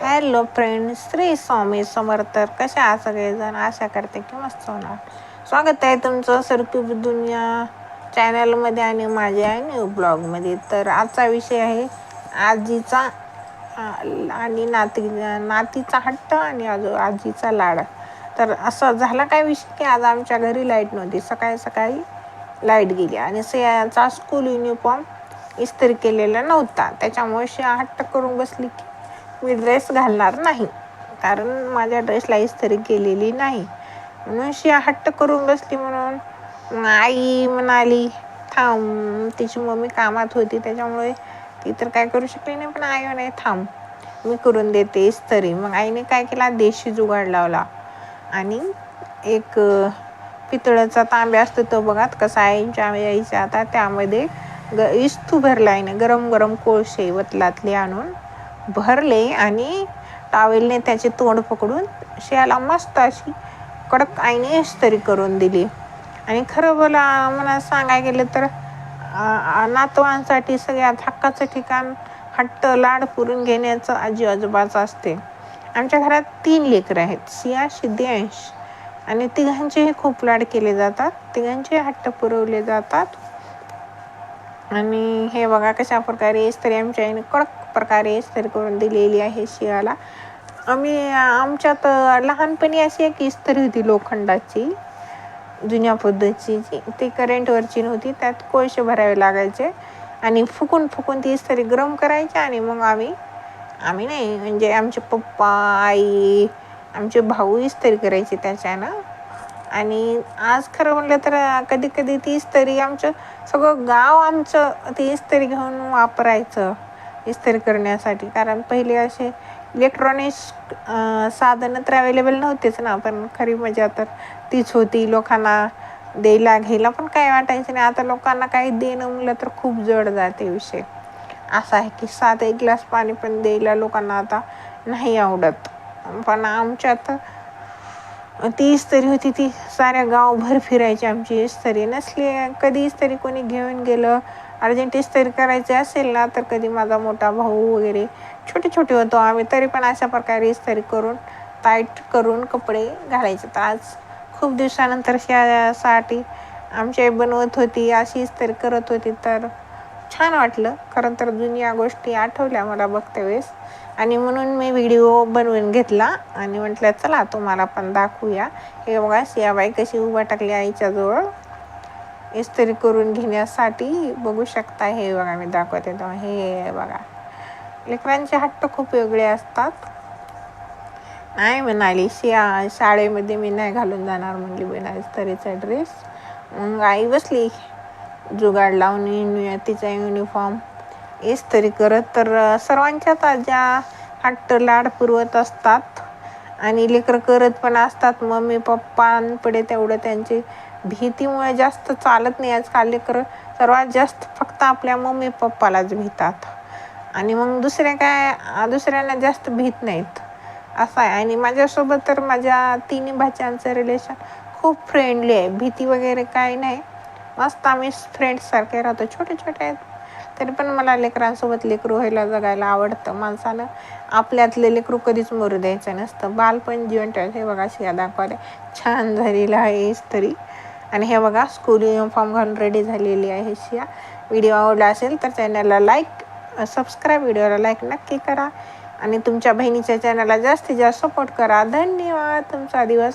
Hello friend Shri Swami Samarth. कशा आहात सगळेजण? आशा करते की मस्त होणार. स्वागत आहे तुमचं सरक्यूब दुनिया चॅनलमध्ये आणि माझ्या न्यू ब्लॉगमध्ये तर आजचा विषय आहे आजीचा आणि नाती नातीचा हट्ट आणि आजो आजीचा लाड. तर असं झाला काय विषय की आज आमच्या घरी लाइट नव्हती. सकाळी सकाळी लाइट गेली आणि सियाचा स्कूल युनिफॉर्म इस्त्री केलेला नव्हता. त्याच्यामुळे शिया हट्ट करून बसली की मी ड्रेस घालणार नाही. कारण माझ्या ड्रेसला इस्त्री केलेली नाही. म्हणून शिया हट्ट करून बसली म्हणून. आई म्हणाली थांब तिची मम्मी कामात होती त्याच्यामुळे ती तर काय करू शकली नाही पण आई म्हणे थांब मी करून देते इस्त्री. मग आईने काय केला? देशी जुगाड लावला. आणि एक पितळाचा तांब्या असतो तो बघा कसा आईच्या आईच्या आता त्यामध्ये ग इस्तू भरला आहे गरम गरम कोळशे वतलातले आणून. भरले आणि टावेलने त्याचे तोंड पकडून शेळ्याला मस्त अशी कडक आईने इस्तरी करून दिली. आणि खरं बोला मला सांगायला गेलं तर नातवांसाठी सगळ्यात हक्काचं ठिकाण हट्ट लाड पुरून घेण्याचं आजी आजोबाचं असते. आमच्या घरात तीन लेकरं आहेत सिया सिद्धियांश आणि तिघांचेही खूप लाड केले जातात तिघांचे हट्ट पुरवले जातात. आणि हे बघा कशा प्रकारे इस्त्री आमच्या आईने कडक प्रकारे इस्त्री करून दिलेली आहे शियाला आम्ही आमच्यात लहानपणी अशी एक इस्त्री होती लोखंडाची जुन्या पद्धतीची. ती करेंटवरची नव्हती त्यात कोळसे भरावे लागायचे. आणि फुकून फुकून ती इस्त्री गरम करायची आणि मग आम्ही आम्ही नाही म्हणजे आमचे पप्पा आई आमचे भाऊ इस्त्री करायचे त्याच्यानं. आणि आज खरं म्हटलं तर कधी कधी ती इस्त्री आमचं सगळं गाव आमचं ती इस्त्री घेऊन वापरायचं इस्त्री करण्यासाठी. कारण पहिले असे इलेक्ट्रॉनिक्स साधनं तर अवेलेबल नव्हतेच ना पण खरी मजा तर तीच होती. लोकांना द्यायला घ्यायला पण काय वाटायचं नाही. आता लोकांना काही देणं म्हणलं तर खूप जड जाते विषय. असा आहे की सात एक ग्लास पाणी पण द्यायला लोकांना आता नाही आवडत. पण आमच्यात ती इस्त्री होती ती साऱ्या गावभर फिरायची आमची. इस्त्री नसली कधी इस्त्री कोणी घेऊन गेलं. अर्जंट इस्त्री करायचे असेल ना तर कधी माझा मोठा भाऊ वगैरे छोटे छोटे होतो आम्ही तरी पण अशा प्रकारे इस्त्री करून टाईट करून कपडे घालायचे. तर आज खूप दिवसानंतर त्यासाठी आमची आई बनवत होती अशी इस्त्री करत होती. तर छान वाटलं. खरं तर जुन्या गोष्टी आठवल्या मला बघते वेळेस. आणि म्हणून मी व्हिडिओ बनवून घेतला आणि म्हटलं चला तुम्हाला पण दाखवूया. हे बघा सियाबाई कशी उभा टाकली आईच्या जवळ. इस्त्री करून घेण्यासाठी बघू शकता. हे बघा मी दाखवते तेव्हा हे बघा. लेकरांचे हट्ट खूप वेगळे असतात. नाही म्हणाली शिया शाळेमध्ये मी नाही घालून जाणार. म्हणली बिना इस्त्रीचा ड्रेस. मग आई बसली. जुगाड लावणे तिचा युनिफॉर्म इस्त्री करत तर सर्वांच्या ताज्या हट्ट लाड पुरवत असतात. आणि लेकरं करत पण असतात. मम्मी पप्पांपुढे तेवढं त्यांची भीतीमुळे जास्त चालत नाही. आजकाल लेकरं सर्वात जास्त फक्त आपल्या मम्मी पप्पालाच भीतात. आणि मग दुसऱ्या काय दुसऱ्यांना जास्त भीत नाहीत. असं आहे. आणि माझ्यासोबत तर माझ्या तिन्ही भाच्यांचं रिलेशन खूप फ्रेंडली आहे. भीती वगैरे काही नाही. मस्त आम्ही फ्रेंड्ससारखे राहतो छोटे छोटे आहेत. तरी पण मला लेकरांसोबत लेकरू व्हायला जगायला आवडतं. माणसानं आपल्यातले लेकरू कधीच मरू द्यायचं नसतं. बालपण जीवन हे बघा शिया दाखवायला छान झालेलं आहे तरी आणि हे बघा स्कूल युनिफॉर्म घालून रेडी झालेली आहे शिया. व्हिडिओ आवडला असेल तर चॅनलला लाईक सबस्क्राईब व्हिडिओला लाईक नक्की करा. आणि तुमच्या बहिणीच्या चॅनलला जास्तीत जास्त सपोर्ट करा. धन्यवाद. तुमचा दिवस